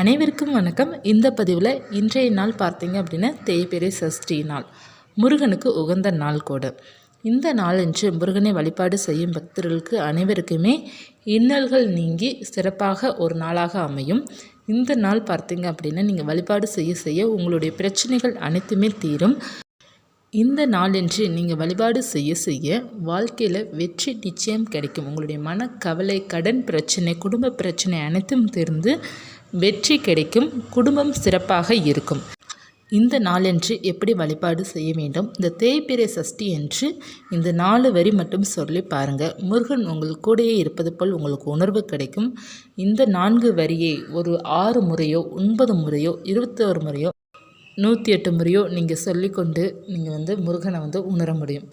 அனைவருக்கும் வணக்கம். இந்த பதிவில் இன்றைய நாள் பார்த்தீங்க அப்படின்னா தேய்பிறை சஷ்டி நாள். முருகனுக்கு உகந்த நாள் கூட. இந்த நாளன்று முருகனை வழிபாடு செய்யும் பக்தர்களுக்கு அனைவருக்குமே இன்னல்கள் நீங்கி சிறப்பாக ஒரு நாளாக அமையும். இந்த நாள் பார்த்தீங்க அப்படின்னா நீங்கள் வழிபாடு செய்ய செய்ய உங்களுடைய பிரச்சனைகள் அனைத்துமே தீரும். இந்த நாளன்று நீங்கள் வழிபாடு செய்ய செய்ய வாழ்க்கையில் வெற்றி நிச்சயம் கிடைக்கும். உங்களுடைய மனக்கவலை கடன் பிரச்சனை குடும்ப பிரச்சனை அனைத்தும் தீர்ந்து வெற்றி கிடைக்கும் குடும்பம் சிறப்பாக இருக்கும். இந்த நாளன்று எப்படி வழிபாடு செய்ய வேண்டும்? இந்த தேய்பிரை சஷ்டி என்று இந்த நாலு வரி மட்டும் சொல்லி பாருங்கள் முருகன் உங்கள் கூடயே இருப்பது போல் உங்களுக்கு உணர்வு கிடைக்கும். இந்த நான்கு வரியை ஒரு ஆறு முறையோ ஒன்பது முறையோ இருபத்தோரு முறையோ நூற்றி எட்டு முறையோ நீங்கள் சொல்லிக்கொண்டு நீங்கள் வந்து முருகனை வந்து உணர முடியும்.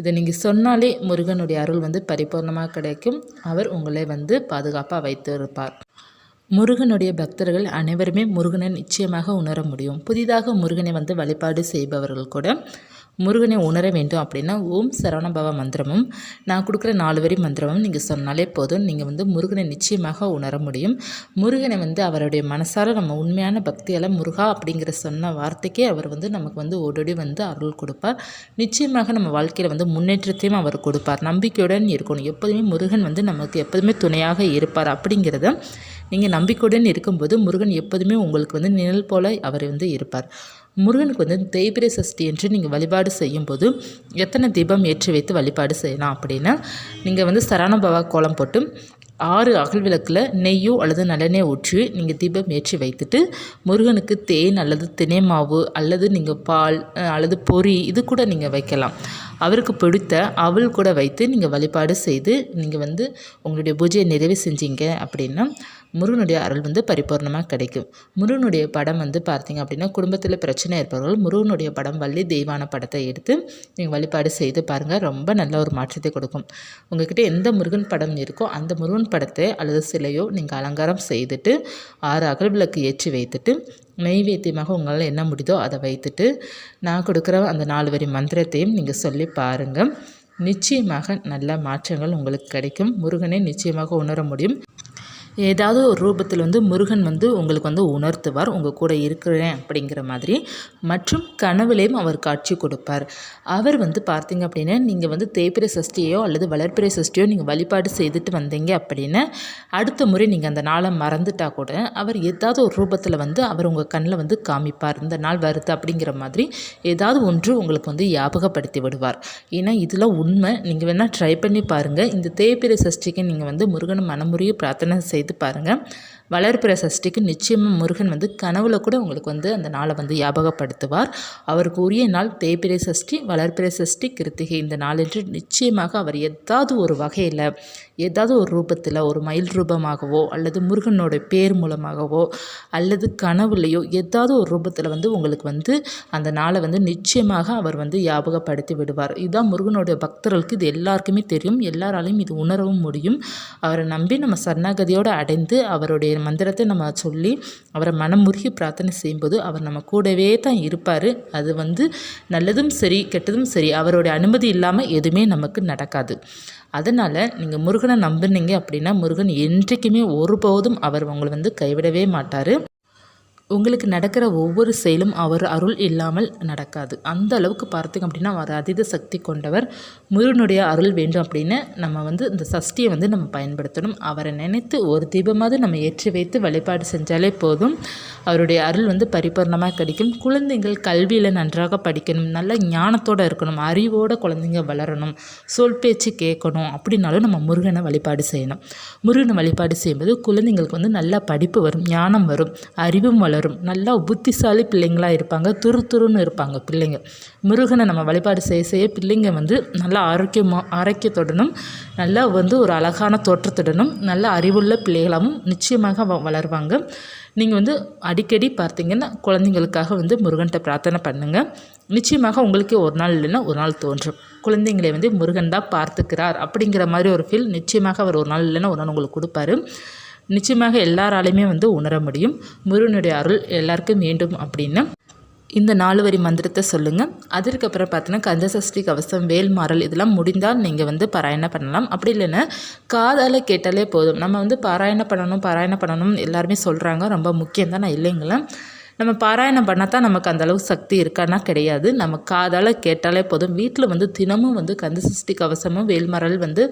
இதை நீங்கள் சொன்னாலே முருகனுடைய அருள் வந்து பரிபூர்ணமாக கிடைக்கும். அவர் உங்களை வந்து பாதுகாப்பாக வைத்திருப்பார். முருகனுடைய பக்தர்கள் அனைவருமே முருகனை நிச்சயமாக உணர முடியும். புதிதாக முருகனை வந்து வழிபாடு செய்பவர்கள் கூட முருகனை உணர வேண்டும் அப்படின்னா ஓம் சரவணபவ மந்திரமும் நான் கொடுக்குற நாலு வரி மந்திரமும் நீங்கள் சொன்னாலே போதும். நீங்கள் வந்து முருகனை நிச்சயமாக உணர முடியும். முருகனை வந்து அவருடைய மனசார நம்ம உண்மையான பக்தியால் முருகா அப்படிங்கிற சொன்ன வார்த்தைக்கே அவர் வந்து நமக்கு வந்து ஓடோடி வந்து அருள் கொடுப்பார். நிச்சயமாக நம்ம வாழ்க்கையில் வந்து முன்னேற்றத்தையும் அவர் கொடுப்பார். நம்பிக்கையுடன் இருக்கணும். எப்போதுமே முருகன் வந்து நமக்கு எப்போதுமே துணையாக இருப்பார் அப்படிங்கிறத நீங்கள் நம்பிக்கையுடன் இருக்கும்போது முருகன் எப்போதுமே உங்களுக்கு வந்து நிழல் போல அவர் வந்து இருப்பார். முருகனுக்கு வந்து தேய்பிரை சஷ்டி என்று நீங்கள் வழிபாடு செய்யும்போது எத்தனை தீபம் ஏற்றி வைத்து வழிபாடு செய்யலாம் அப்படின்னா நீங்கள் வந்து சரணபவா கோலம் போட்டு ஆறு அகல் விளக்கில் நெய்யோ அல்லது நல்லெண்ணெய் ஊற்றி நீங்கள் தீபம் ஏற்றி வைத்துட்டு முருகனுக்கு தேன் அல்லது தினை மாவு அல்லது நீங்கள் பால் அல்லது பொறி இது கூட நீங்கள் வைக்கலாம். அவருக்கு பிடித்த அவள் கூட வைத்து நீங்கள் வழிபாடு செய்து நீங்கள் வந்து உங்களுடைய பூஜையை நிறைவு செஞ்சீங்க அப்படின்னா முருகனுடைய அருள் வந்து பரிபூர்ணமாக கிடைக்கும். முருகனுடைய படம் வந்து பார்த்தீங்க அப்படின்னா குடும்பத்தில் பிரச்சனை இருப்பவர்கள் முருகனுடைய படம் வள்ளி தெய்வான படத்தை எடுத்து நீங்கள் வழிபாடு செய்து பாருங்கள் ரொம்ப நல்ல ஒரு மாற்றத்தை கொடுக்கும். உங்ககிட்ட எந்த முருகன் படம் இருக்கோ அந்த முருகன் படத்தை அல்லது சிலையோ நீங்கள் அலங்காரம் செய்துட்டு ஆறு அகல் விளக்கு ஏற்றி வைத்துட்டு நெய்வேத்தியமாக உங்களால் என்ன முடியுதோ அதை வைத்துட்டு நான் கொடுக்குற அந்த நாலு வரி மந்திரத்தையும் நீங்கள் சொல்லி பாருங்கள் நிச்சயமாக நல்ல மாற்றங்கள் உங்களுக்கு கிடைக்கும். முருகனை நிச்சயமாக உணர முடியும். ஏதாவது ஒரு ரூபத்தில் வந்து முருகன் வந்து உங்களுக்கு வந்து உணர்த்துவார் உங்கள் கூட இருக்கிறேன் அப்படிங்கிற மாதிரி. மற்றும் கனவுலேயும் அவர் காட்சி கொடுப்பார். அவர் வந்து பார்த்தீங்க அப்படின்னா நீங்கள் வந்து தேய்பிரை சஷ்டியோ அல்லது வளர்ப்பிறை சஷ்டியோ நீங்கள் வழிபாடு செய்துட்டு வந்தீங்க அப்படின்னா அடுத்த முறை நீங்கள் அந்த நாளை மறந்துட்டா கூட அவர் ஏதாவது ஒரு ரூபத்தில் வந்து அவர் உங்கள் கண்ணில் வந்து காமிப்பார். இந்த நாள் வருது அப்படிங்கிற மாதிரி ஏதாவது ஒன்று உங்களுக்கு வந்து ஞாபகப்படுத்தி விடுவார். ஏன்னா இதில் உண்மை. நீங்கள் வேணால் ட்ரை பண்ணி பாருங்கள் இந்த தேய்பிரை சஷ்டிக்கு நீங்கள் வந்து முருகன் மனமுறையை பிரார்த்தனை செய் செய்து பாருங்கள் வளர்பிற சஷ்டிக்கு நிச்சயமாக முருகன் வந்து கனவுல கூட உங்களுக்கு வந்து அந்த நாளை வந்து ஞாபகப்படுத்துவார். அவருக்கு உரிய நாள் தேய்பிரை சஷ்டி வளர்பிறை சஷ்டி கிருத்திகை இந்த நாளென்று நிச்சயமாக அவர் ஏதாவது ஒரு வகையில் ஏதாவது ஒரு ரூபத்தில் ஒரு மயில் ரூபமாகவோ அல்லது முருகனோட பேர் மூலமாகவோ அல்லது கனவுலையோ ஏதாவது ஒரு ரூபத்தில் வந்து உங்களுக்கு வந்து அந்த நாளை வந்து நிச்சயமாக அவர் வந்து ஞாபகப்படுத்தி விடுவார். இதுதான் முருகனுடைய பக்தர்களுக்கு இது எல்லாருக்குமே தெரியும். எல்லாராலையும் இது உணரவும் முடியும். அவரை நம்பி நம்ம சரணாகதியோடு அடைந்து அவருடைய மந்திரத்தை நம்ம சொல்லி அவரை மனமுருகி பிரார்த்தனை செய்யும்போது அவர் நம்ம கூடவே தான் இருப்பார். அது வந்து நல்லதும் சரி கெட்டதும் சரி அவருடைய அனுமதி இல்லாமல் எதுவுமே நமக்கு நடக்காது. அதனால் நீங்கள் முருகனை நம்புனீங்க அப்படின்னா முருகன் என்றைக்குமே ஒருபோதும் அவர் உங்களை வந்து கைவிடவே மாட்டார். உங்களுக்கு நடக்கிற ஒவ்வொரு செயலும் அவர் அருள் இல்லாமல் நடக்காது. அந்த அளவுக்கு பார்த்திங்க அப்படின்னா அவர் அதீத சக்தி கொண்டவர். முருகனுடைய அருள் வேண்டும் அப்படின்னு நம்ம வந்து இந்த சஷ்டியை வந்து நம்ம பயன்படுத்தணும். அவரை நினைத்து ஒரு தீபமாவது நம்ம ஏற்றி வைத்து வழிபாடு செஞ்சாலே போதும். அவருடைய அருள் வந்து பரிபூர்ணமாக கிடைக்கும். குழந்தைங்கள் கல்வியில் நன்றாக படிக்கணும். நல்ல ஞானத்தோடு இருக்கணும். அறிவோடு குழந்தைங்க வளரணும். சொல் பேச்சு கேட்கணும். அப்படின்னாலும் நம்ம முருகனை வழிபாடு செய்யணும். முருகனை வழிபாடு செய்யும்போது குழந்தைங்களுக்கு வந்து நல்லா படிப்பு வரும். ஞானம் வரும். அறிவும் வளரும். வரும். நல்லா புத்திசாலி பிள்ளைங்களாக இருப்பாங்க. துரு துருன்னு இருப்பாங்க பிள்ளைங்க. முருகனை நம்ம வழிபாடு செய்ய செய்ய பிள்ளைங்க வந்து நல்லா ஆரோக்கியமாக ஆரோக்கியத்துடனும் நல்லா வந்து ஒரு அழகான தோற்றத்துடனும் நல்ல அறிவுள்ள பிள்ளைகளாகவும் நிச்சயமாக வ வளருவாங்க. நீங்கள் வந்து அடிக்கடி பார்த்தீங்கன்னா குழந்தைங்களுக்காக வந்து முருகன்கிட்ட பிரார்த்தனை பண்ணுங்கள் நிச்சயமாக உங்களுக்கே ஒரு நாள் இல்லைன்னா ஒரு நாள் தோன்றும். குழந்தைங்களை வந்து முருகன் தான் பார்த்துக்கிறார் அப்படிங்கிற மாதிரி ஒரு ஃபீல் நிச்சயமாக அவர் ஒரு நாள் இல்லைன்னா ஒரு நாள் உங்களுக்கு கொடுப்பாரு. நிச்சயமாக எல்லாராலையுமே வந்து உணர முடியும். முருகனுடைய அருள் எல்லாருக்கும் வேண்டும் அப்படின்னு. இந்த நாலு வரி மந்திரத்தை சொல்லுங்கள் அதற்கப்புறம் பார்த்தீங்கன்னா கந்தசஷ்டி கவசம் வேல்மாறல் இதெல்லாம் முடிந்தால் நீங்கள் வந்து பாராயணம் பண்ணலாம். அப்படி இல்லைன்னா காதால் கேட்டாலே போதும். நம்ம வந்து பாராயணம் பண்ணணும் பாராயணம் பண்ணணும் எல்லாருமே சொல்கிறாங்க ரொம்ப முக்கியம் தான் நான் இல்லைங்களா நம்ம பாராயணம் பண்ணால் தான் நமக்கு அந்தளவுக்கு சக்தி இருக்கான்னா கிடையாது. நம்ம காதால் கேட்டாலே போதும். வீட்டில் வந்து தினமும் வந்து கந்த சஷ்டி கவசமும் வேல்மரல் வந்து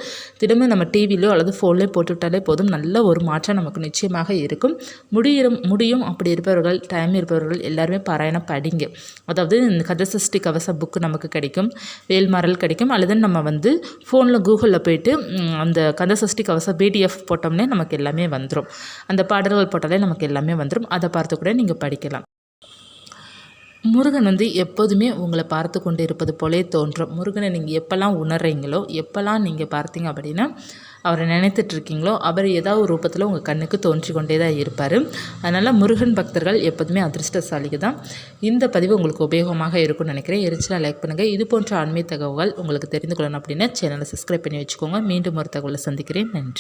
தினமும் நம்ம டிவிலையோ அல்லது ஃபோன்லேயோ போட்டுவிட்டாலே போதும். நல்ல ஒரு மாற்றம் நமக்கு நிச்சயமாக இருக்கும். முடியும் முடியும் அப்படி இருப்பவர்கள் டைம் இருப்பவர்கள் எல்லாருமே பாராயணம் படிங்க. அதாவது இந்த கந்த சஷ்டி கவச புக்கு நமக்கு கிடைக்கும் வேல்மரல் கிடைக்கும். அல்லது நம்ம வந்து ஃபோனில் கூகுளில் போயிட்டு அந்த கந்த சஷ்டி கவச பிடிஎஃப் போட்டோம்னே நமக்கு எல்லாமே வந்துடும் அந்த பாடல்கள் போட்டாலே நமக்கு எல்லாமே வந்துடும் அதை பார்த்து கூட நீங்கள் படிக்கலாம். முருகன் வந்து எப்போதுமே உங்களை பார்த்து கொண்டு இருப்பது போலே தோன்றும். முருகனை நீங்கள் எப்போல்லாம் உணர்றீங்களோ எப்போல்லாம் நீங்கள் பார்த்தீங்க அப்படின்னா அவரை நினைத்துட்டு இருக்கீங்களோ அவர் ஏதாவது ஒரு ரூபத்தில் உங்கள் கண்ணுக்கு தோன்றி கொண்டே தான் இருப்பார். அதனால் முருகன் பக்தர்கள் எப்போதுமே அதிர்ஷ்டசாலிக்கு தான். இந்த பதிவு உங்களுக்கு உபயோகமாக இருக்கும்னு நினைக்கிறேன். எரிச்சலாக லைக் பண்ணுங்கள் இது போன்ற ஆன்மீக தகவல்கள் உங்களுக்கு தெரிந்து கொள்ளணும் அப்படின்னா சேனலை சப்ஸ்கிரைப் பண்ணி வச்சுக்கோங்க. மீண்டும் ஒரு தகவலை சந்திக்கிறேன். நன்றி.